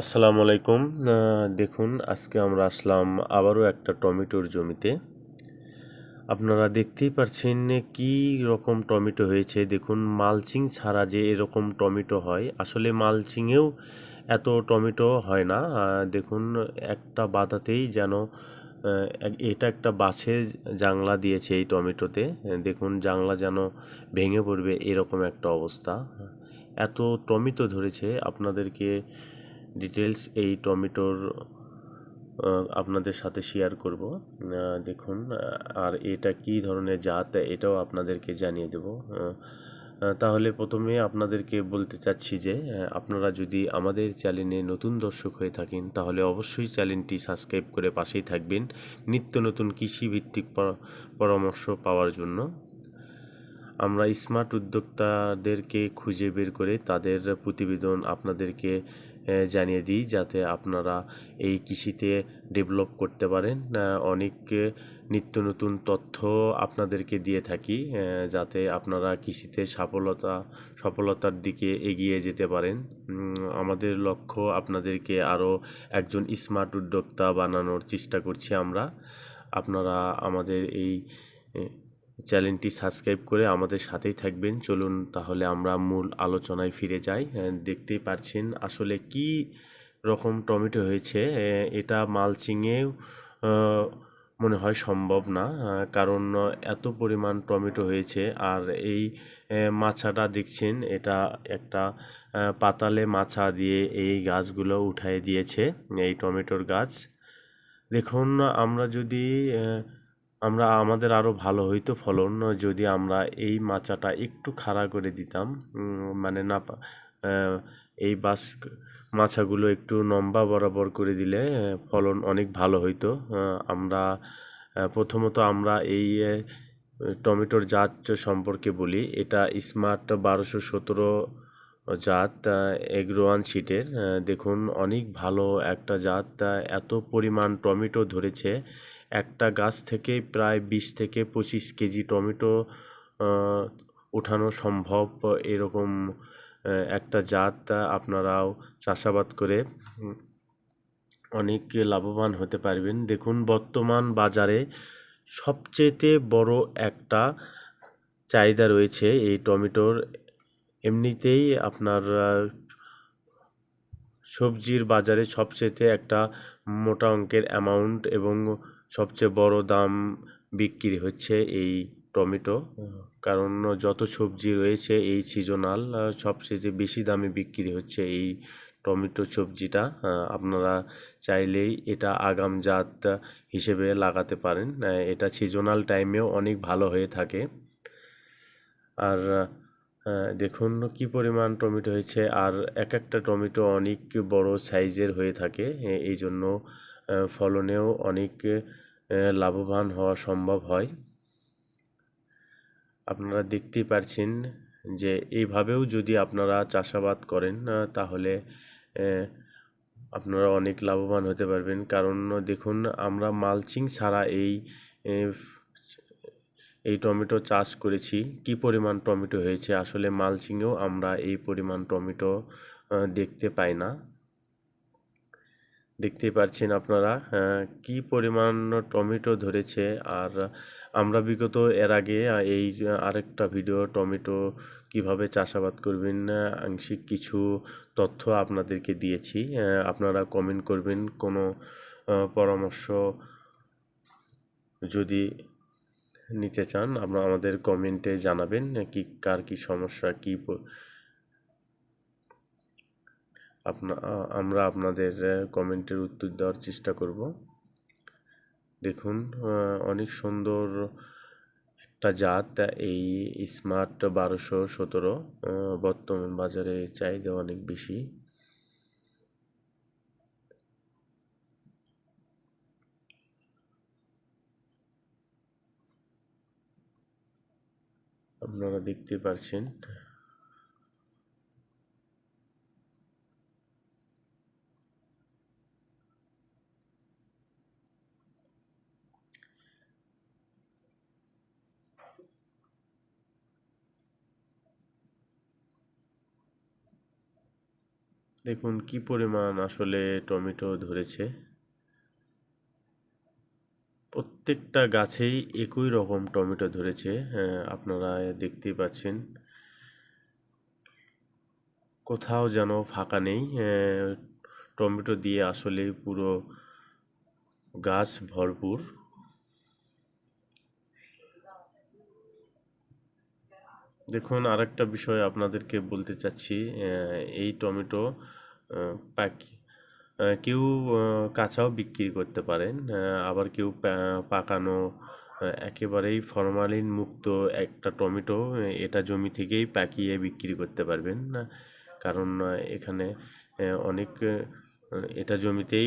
আসসালামু আলাইকুম। দেখুন, আজকে আমরা আসলাম আবারও একটা টমেটোর জমিতে। আপনারা দেখতেই পাচ্ছেন কি রকম টমেটো হয়েছে। দেখুন, মালচিং ছাড়া যে এরকম টমেটো হয়, আসলে মালচিংয়েও এত টমেটো হয় না। দেখুন, একটা বাধাতেই যেন এটা একটা বাঁশের জাংলা দিয়েছে এই টমেটোতে। দেখুন জাংলা যেন ভেঙে পড়বে এরকম একটা অবস্থা। এত টমেটো ধরেছে, আপনাদেরকে ডিটেলস এই টমেটোর আপনাদের সাথে শেয়ার করব। দেখুন আর এটা কি ধরনের জাত, এটাও আপনাদেরকে জানিয়ে দেব। তাহলে প্রথমে আপনাদেরকে বলতে চাচ্ছি যে আপনারা যদি আমাদের চ্যানেলে নতুন দর্শক হয়ে থাকেন, তাহলে অবশ্যই চ্যানেলটি সাবস্ক্রাইব করে পাশেই থাকবেন নিত্য নতুন কৃষিভিত্তিক পরা- পরামর্শ পাওয়ার জন্য। আমরা স্মার্ট উদ্যোক্তাদেরকে খুঁজে বের করে তাদের প্রতিবেদন আপনাদেরকে জানিয়ে দিই যাতে আপনারা এই কৃষিতে ডেভেলপ করতে পারেন। অনেক নিত্য নতুন তথ্য আপনাদেরকে দিয়ে থাকি যাতে আপনারা কৃষিতে সফলতা সফলতার দিকে এগিয়ে যেতে পারেন। আমাদের লক্ষ্য আপনাদেরকে আরও একজন স্মার্ট উদ্যোক্তা বানানোর চেষ্টা করছি আমরা। আপনারা আমাদের এই চ্যানেলটি সাবস্ক্রাইব করে আমাদের সাথেই থাকবেন। চলুন তাহলে আমরা মূল আলোচনায় ফিরে যাই। দেখতেই পাচ্ছেন আসলে কি রকম টমেটো হয়েছে। এটা মালচিংয়েও মনে হয় সম্ভব না কারণ এত পরিমাণ টমেটো হয়েছে। আর এই মাছাটা দেখছেন, এটা একটা পাতালে মাছা দিয়ে এই গাছগুলো উঠায় দিয়েছে, এই টমেটোর গাছ। দেখুন, আমরা যদি আমরা আমাদের আরও ভালো হইতো ফলন, যদি আমরা এই মাচাটা একটু খাড়া করে দিতাম। মানে না এই বাস মাছাগুলো একটু লম্বা বরাবর করে দিলে ফলন অনেক ভালো হইতো। আমরা প্রথমত আমরা এই টমেটোর জাত সম্পর্কে বলি। এটা স্মার্ট বারোশো সতেরো জাত এগ্রোয়ান শিটের দেখুন অনেক ভালো একটা জাত এত পরিমাণ টমেটো ধরেছে। একটা গাছ থেকে প্রায় বিশ থেকে পঁচিশ কেজি টমেটো ওঠানো সম্ভব এরকম একটা জাত আপনারাও চাষাবাদ করে অনেক লাভবান হতে পারবেন। দেখুন বর্তমান বাজারে সবচেয়েতে বড় একটা চাহিদা রয়েছে এই টমেটোর। এমনিতেই আপনার সবজির বাজারে সবচেয়েতে একটা মোটা অঙ্কের অ্যামাউন্ট এবং সবচেয়ে বড় দাম বিক্রি হচ্ছে এই টমেটো। কারণ যত সবজি রয়েছে এই সিজনাল সবচেয়ে বেশি দামে বিক্রি হচ্ছে এই টমেটো সবজিটা আপনারা চাইলেই এটা আগাম জাত হিসেবে লাগাতে পারেন। এটা সিজনাল টাইমেও অনেক ভালো হয়ে থাকে। আর দেখুন কি পরিমাণ টমেটো হয়েছে। আর এক একটা টমেটো অনেক বড় সাইজের হয়ে থাকে। এই জন্য ফলনেও অনেক লাভবান হওয়া সম্ভব হয়। আপনারা দেখতেই পারছেন যে এইভাবেও যদি আপনারা চাষাবাদ করেন তাহলে আপনারা অনেক লাভবান হতে পারবেন। কারণ, দেখুন, আমরা মালচিং ছাড়া এই এই টমেটো চাষ করেছি। কি পরিমাণ টমেটো হয়েছে? আসলে মালচিংয়েও আমরা এই পরিমাণ টমেটো দেখতে পাই না। দেখতেই পাচ্ছেন আপনারা কি পরিমাণ টমেটো ধরেছে। আর আমরা বিগত এর আগে এই আরেকটা ভিডিও টমেটো কীভাবে চাষাবাদ করবেন আংশিক কিছু তথ্য আপনাদেরকে দিয়েছি। আপনারা কমেন্ট করবেন। কোনো পরামর্শ যদি নিতে চান আপনারা আমাদের কমেন্টে জানাবেন কি, কার কি সমস্যা, কি আপনা আমরা আপনাদের কমেন্টের উত্তর দেওয়ার চেষ্টা করব। দেখুন অনেক সুন্দর একটা জাত, এই স্মার্ট বারোশো সতেরো বর্তমান বাজারে চাহিদা অনেক বেশি। আপনারা দেখতে পাচ্ছেন দেখুন কি পরিমাণ আসলে টমেটো ধরেছে। প্রত্যেকটা গাছেই একই রকম টমেটো ধরেছে হ্যাঁ, আপনারা দেখতেই পাচ্ছেন। কোথাও যেন ফাঁকা নেই টমেটো দিয়ে আসলে পুরো গাছ ভরপুর। দেখুন আরেকটা বিষয় আপনাদেরকে বলতে চাচ্ছি এই টমেটো পাকি কেউ কাঁচাও বিক্রি করতে পারেন আবার কেউ পাকানো একেবারেই ফরমালিন মুক্ত একটা টমেটো এটা জমি থেকেই পাকিয়ে বিক্রি করতে পারবেন না। কারণ এখানে অনেক এটা জমিতেই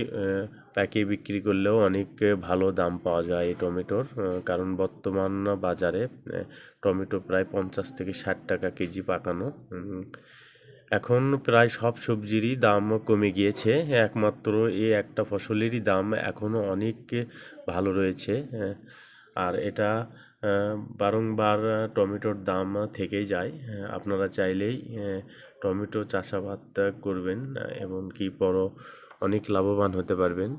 পাকিয়ে বিক্রি করলেও অনেক ভালো দাম পাওয়া যায় এই টমেটোর কারণ বর্তমান বাজারে টমেটো প্রায় পঞ্চাশ থেকে ষাট টাকা কেজি পাকানো এখন প্রায় সব সবজিরই দাম কমে গিয়েছে। একমাত্র এই একটা ফসলেরই দাম এখনও অনেক ভালো রয়েছে। আহ, আর এটা বারংবার টমেটোর দাম থেকেই যায়। আপনারা চাইলেই টমেটো চাষাবাদ করবেন এবং কি বড় অনেক লাভবান হতে পারবেন।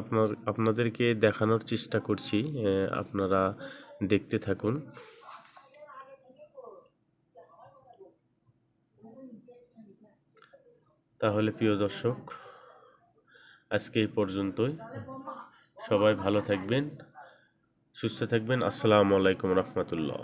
আপনার, আপনাদেরকে দেখানোর চেষ্টা করছি আপনারা দেখতে থাকুন। তাহলে প্রিয় দর্শক, আজকে এই পর্যন্তই। সবাই ভালো থাকবেন, সুস্থ থাকবেন। আসসালামু আলাইকুম রহমতুল্লাহ।